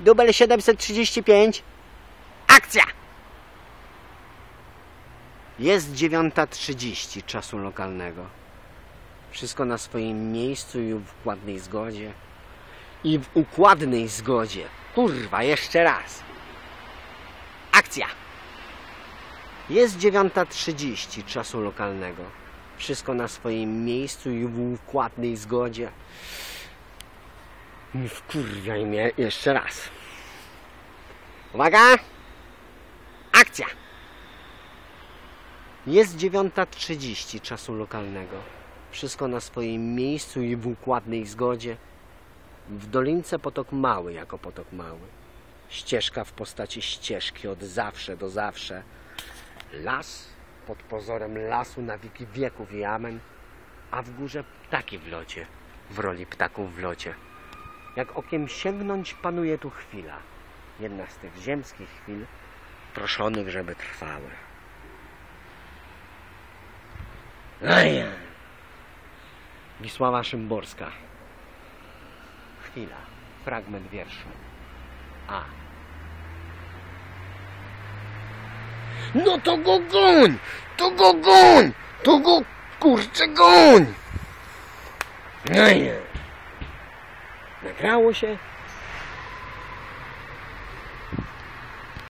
Dubel 735. Akcja! Jest 9.30 czasu lokalnego. Wszystko na swoim miejscu i w układnej zgodzie. I w układnej zgodzie. Kurwa, jeszcze raz. Akcja! Jest 9.30 czasu lokalnego. Wszystko na swoim miejscu i w układnej zgodzie. Nie mnie jeszcze raz. Uwaga! Akcja! Jest 9.30 czasu lokalnego. Wszystko na swoim miejscu i w układnej zgodzie. W dolince potok mały jako potok mały. Ścieżka w postaci ścieżki od zawsze do zawsze. Las pod pozorem lasu na wiki wieków i amen. A w górze ptaki w locie. W roli ptaków w locie. Jak okiem sięgnąć panuje tu chwila. Jedna z tych ziemskich chwil, proszonych, żeby trwały. Ej. Wisława Szymborska. Chwila. Fragment wierszu. A. No to go goń! To go goń! To go kurczę goń! Ej. Nagrało się,